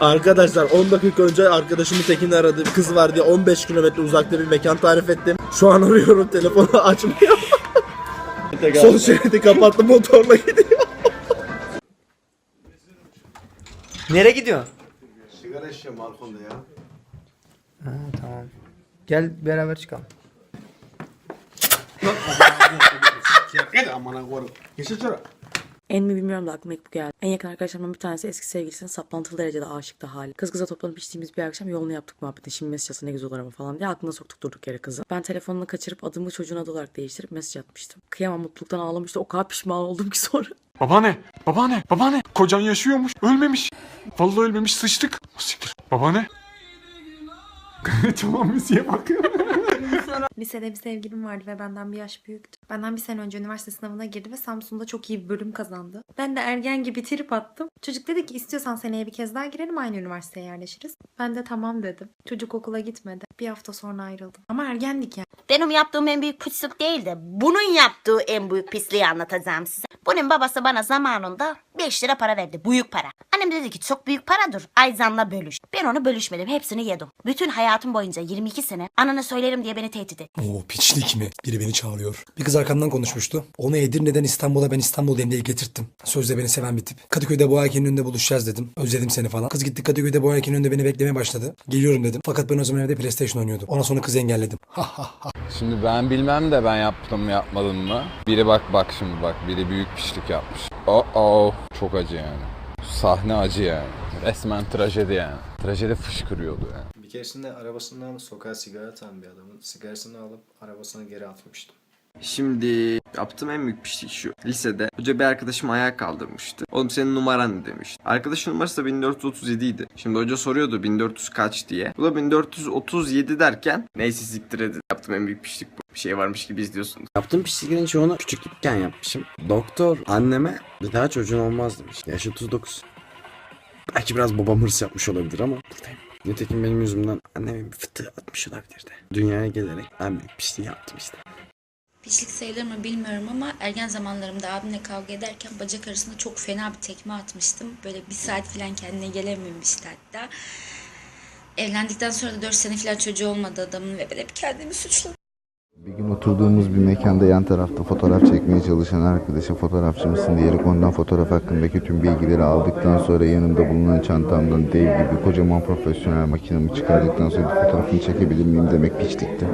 Arkadaşlar 10 dakika önce arkadaşımı Tekin aradı. Bir kız var diye 15 kilometre uzakta bir mekan tarif ettim. Şu an arıyorum telefonu açmıyor. Sol şeridi kapattı motorla gidiyor. Nereye gidiyorsun? Sigara içeceğim balkonda ya. Ha, tamam. Gel beraber çıkalım. Gel amına koyayım. Geçin şuraya. En mi bilmiyorum da aklıma ilk bu geldi. En yakın arkadaşlarımdan bir tanesi eski sevgilisine saplantılı derecede aşıktı hali. Kız kıza toplanıp içtiğimiz bir akşam yolunu yaptık muhabbeti. Şimdi mesaj atsa ne güzel olur ama falan diye aklına soktuk durduk yere kızı. Ben telefonunu kaçırıp adımı çocuğun adı olarak değiştirip mesaj atmıştım. Kıyamam mutluluktan ağlamıştı. O kadar pişman oldum ki sonra. Babaanne, babaanne, babaanne. Kocan yaşıyormuş, ölmemiş. Vallahi ölmemiş, sıçtık. Siktir. Babaanne. tamam müziğe bakıyorum. Lisede bir sevgilim vardı ve benden bir yaş büyüktü. Benden bir sene önce üniversite sınavına girdi ve Samsun'da çok iyi bir bölüm kazandı. Ben de ergen gibi trip attım. Çocuk dedi ki istiyorsan seneye bir kez daha girelim aynı üniversiteye yerleşiriz. Ben de tamam dedim. Çocuk okula gitmedi. Bir hafta sonra ayrıldım. Ama ergendik yani. Benim yaptığım en büyük pislik değil de bunun yaptığı en büyük pisliği anlatacağım size. Bunun babası bana zamanında 5 lira para verdi. Büyük para. Annem dedi ki çok büyük paradır. Ayzan'la bölüş. Ben onu bölüşmedim. Hepsini yedim. Bütün hayatım boyunca 22 sene anana söylerim diye beni tehdit etti. Oo piçlik mi? Biri beni çağırıyor. Bir kız arkamdan konuşmuştu. Onu Edirne'den İstanbul'a ben İstanbul'dayım diye getirttim. Sözde beni seven bir tip. Kadıköy'de bu aykenin önünde buluşacağız dedim. Özledim seni falan. Kız gitti Kadıköy'de bu aykenin önünde beni beklemeye başladı. Geliyorum dedim. Fakat ben o zaman evde PlayStation oynuyordum. Ondan sonra kızı engelledim. Ha ha ha. Şimdi ben bilmem de ben yaptım mı yapmadım mı. Biri bak bak şimdi bak biri büyük pişlik yapmış. Oh oh çok acı yani. Sahne acı yani. Resmen trajedi yani. Trajedi fışkırıyordu yani. Bir keresinde arabasından sokağa sigara atan bir adamın sigarasını alıp arabasına geri atmıştım. Şimdi yaptığım en büyük pislik şu. Lisede hoca bir arkadaşım ayağa kaldırmıştı. Oğlum senin numaran ne demişti. Arkadaşın numarası da 1437 idi. Şimdi hoca soruyordu 1400 kaç diye. Bu da 1437 derken neyse siktir edin. Yaptığım en büyük pislik bu. Bir şey varmış gibi izliyorsunuz. Yaptığım pisliklerin çoğunu küçüklükken yapmışım. Doktor anneme bir daha çocuğun olmaz demiş. Yaşı 39. Belki biraz babam hırs yapmış olabilir ama buradayım. Nitekim benim yüzümden anneme bir fıtığı atmış olabilirdi. Dünyaya gelerek büyük pisliği yaptım işte. Pislik sayılır mı bilmiyorum ama ergen zamanlarımda abimle kavga ederken bacak arasında çok fena bir tekme atmıştım. Böyle bir saat falan kendine gelememişti hatta. Evlendikten sonra da 4 sene falan çocuğu olmadı adamın ve ben hep kendimi suçladım. Bir gün oturduğumuz bir mekanda yan tarafta fotoğraf çekmeye çalışan arkadaşa fotoğrafçı mısın diyerek ondan fotoğraf hakkındaki tüm bilgileri aldıktan sonra yanımda bulunan çantamdan dev gibi kocaman profesyonel makinemi çıkardıktan sonra fotoğrafını çekebilir miyim demek piçlikti.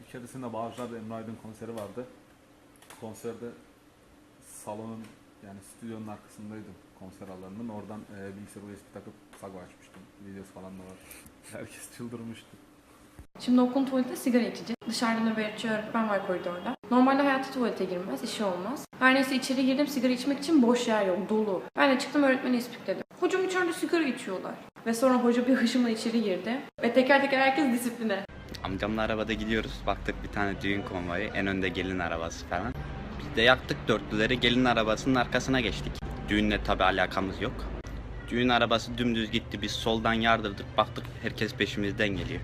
Bir keresinde Bağcılar'da Emre Aydın konseri vardı. Konserde salonun yani stüdyonun arkasındaydım konser alanının. Oradan e, bilgisayar USB takıp sago açmıştım. Videosu falan da var. Herkes çıldırmıştı. Şimdi okulun tuvaletinde sigara içecek. Dışarıda nöbetçi öğretmen var koridorda. Normalde hayatta tuvalete girmez, işi olmaz. Her neyse içeri girdim sigara içmek için boş yer yok, dolu. Ben de çıktım öğretmeni ispikledim. Hocam içeride sigara içiyorlar. Ve sonra hoca bir hışımla içeri girdi. Ve teker teker herkes disipline. Amcamla arabada gidiyoruz. Baktık bir tane düğün konvoyu. En önde gelin arabası falan. Biz de yaktık dörtlüleri gelin arabasının arkasına geçtik. Düğünle tabi alakamız yok. Düğün arabası dümdüz gitti. Biz soldan yardırdık. Baktık herkes peşimizden geliyor.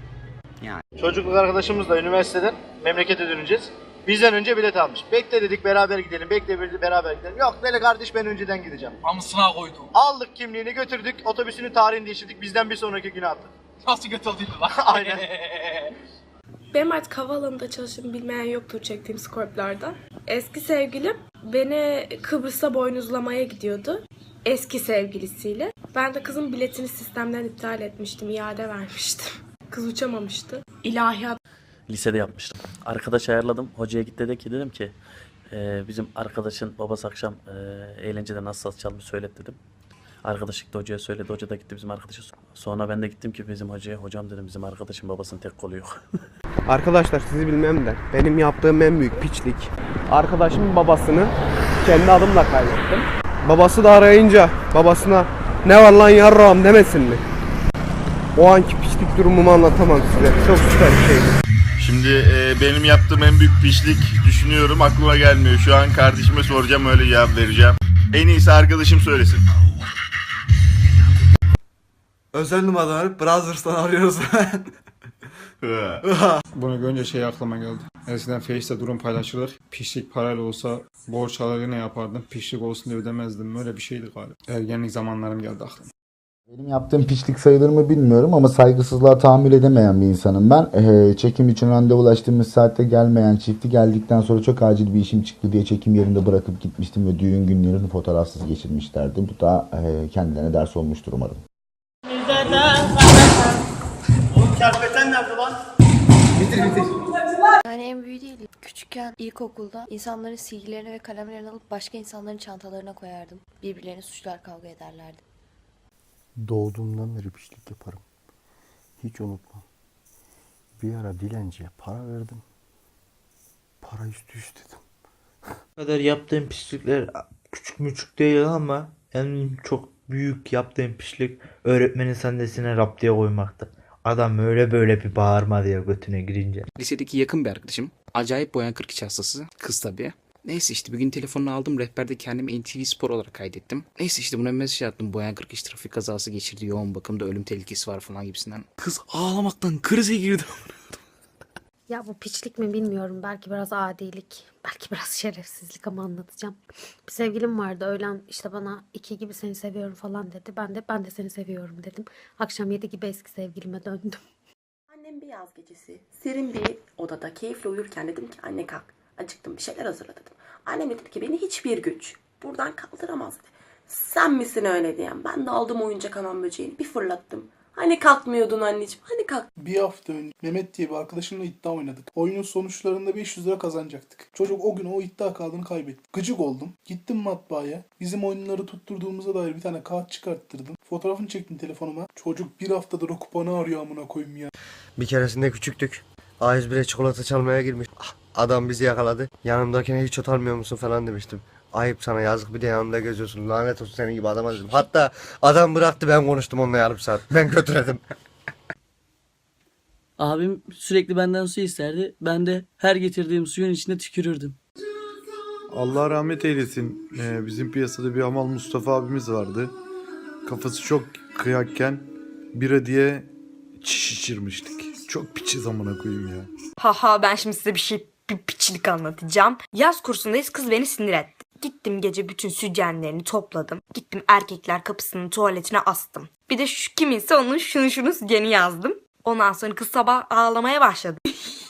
Yani. Çocukluk arkadaşımızla üniversiteden memlekete döneceğiz. Bizden önce bilet almış. Bekle dedik beraber gidelim. Bekle bir- beraber gidelim. Yok böyle kardeş ben önceden gideceğim. Amısına koydum. Aldık kimliğini götürdük. Otobüsünün tarihini değiştirdik. Bizden bir sonraki güne attık. Nasıl götürdün lan? Aynen. Benim artık havaalanında çalıştığımı bilmeyen yoktur çektiğim skorplarda. Eski sevgilim beni Kıbrıs'a boynuzlamaya gidiyordu. Eski sevgilisiyle. Ben de kızın biletini sistemden iptal etmiştim. iade vermiştim. Kız uçamamıştı. İlahiyat Lisede yapmıştım. Arkadaş ayarladım. Hocaya git dedi ki dedim ki "Ee, bizim arkadaşın babası akşam e, eğlencede nasıl saz çalmış söylet dedim. Arkadaş gitti hocaya söyledi. Hoca da gitti bizim arkadaşa. Sonra ben de gittim ki bizim hocaya. Hocam dedim bizim arkadaşın babasının tek kolu yok. Arkadaşlar sizi bilmem de benim yaptığım en büyük piçlik. Arkadaşımın babasını kendi adımla kaybettim. Babası da arayınca babasına ne var lan yarrağım demesin mi? O anki piçlik durumumu anlatamam size. Çok süper bir şeydi. Şimdi e, benim yaptığım en büyük pişlik düşünüyorum aklıma gelmiyor. Şu an kardeşime soracağım öyle cevap vereceğim. En iyisi arkadaşım söylesin. Özel numaralar Brothers'tan arıyoruz. Bunu görünce şey aklıma geldi. Eskiden Face'te durum paylaşılır. Pişlik parayla olsa borç alır ne yapardım. Pişlik olsun diye ödemezdim. Böyle bir şeydi galiba. Ergenlik zamanlarım geldi aklıma. Benim yaptığım piçlik sayılır mı bilmiyorum ama saygısızlığa tahammül edemeyen bir insanım ben. Ee, çekim için randevulaştığımız saatte gelmeyen çifti geldikten sonra çok acil bir işim çıktı diye çekim yerinde bırakıp gitmiştim ve düğün günlerini fotoğrafsız geçirmişlerdi. Bu da e, kendilerine ders olmuştur umarım. Yani en büyüğü değil. Küçükken ilkokulda insanların silgilerini ve kalemlerini alıp başka insanların çantalarına koyardım. Birbirlerini suçlar kavga ederlerdi. Doğduğumdan beri piçlik yaparım. Hiç unutmam. Bir ara dilenciye para verdim. Para üstü istedim. Bu kadar yaptığım pislikler küçük müçük değil ama en çok büyük yaptığım pislik öğretmenin sandalesine rap diye koymaktı. Adam öyle böyle bir bağırma diye götüne girince. Lisedeki yakın bir arkadaşım. Acayip boyan 42 hastası. Kız tabii. Neyse işte bir gün telefonunu aldım. Rehberde kendimi NTV Spor olarak kaydettim. Neyse işte buna mesaj attım. Boyan 42 trafik kazası geçirdi. Yoğun bakımda ölüm tehlikesi var falan gibisinden. Kız ağlamaktan krize girdi. Ya bu piçlik mi bilmiyorum. Belki biraz adilik. Belki biraz şerefsizlik ama anlatacağım. Bir sevgilim vardı. Öğlen işte bana iki gibi seni seviyorum falan dedi. Ben de ben de seni seviyorum dedim. Akşam yedi gibi eski sevgilime döndüm. Annem bir yaz gecesi serin bir odada keyifle uyurken dedim ki anne kalk. Acıktım bir şeyler hazırla dedim. Annem dedi ki beni hiçbir güç buradan kaldıramaz dedi. Sen misin öyle diyen? Ben de aldım oyuncak hamam böceğini bir fırlattım. Hani kalkmıyordun anneciğim? Hani kalk? Bir hafta önce Mehmet diye bir arkadaşımla iddia oynadık. Oyunun sonuçlarında 500 lira kazanacaktık. Çocuk o gün o iddia kağıdını kaybetti. Gıcık oldum. Gittim matbaaya. Bizim oyunları tutturduğumuza dair bir tane kağıt çıkarttırdım. Fotoğrafını çektim telefonuma. Çocuk bir haftadır o kupanı arıyor amına koyayım ya. Bir keresinde küçüktük. A101'e çikolata çalmaya girmiş. Ah, Adam bizi yakaladı. Yanımdakine hiç utanmıyor musun falan demiştim. Ayıp sana yazık bir de yanımda geziyorsun. Lanet olsun senin gibi adama dedim. Hatta adam bıraktı ben konuştum onunla yarım saat. Ben götüredim. Abim sürekli benden su isterdi. Ben de her getirdiğim suyun içine tükürürdüm. Allah rahmet eylesin. Ee, bizim piyasada bir Amal Mustafa abimiz vardı. Kafası çok kıyakken bira diye çiş içirmiştik. Çok piçi zamana koyayım ya. Haha ben şimdi size bir şey bir piçlik anlatacağım. Yaz kursundayız kız beni sinir etti. Gittim gece bütün sütyenlerini topladım. Gittim erkekler kapısının tuvaletine astım. Bir de şu kiminse onun şunu şunu sütyeni yazdım. Ondan sonra kız sabah ağlamaya başladı.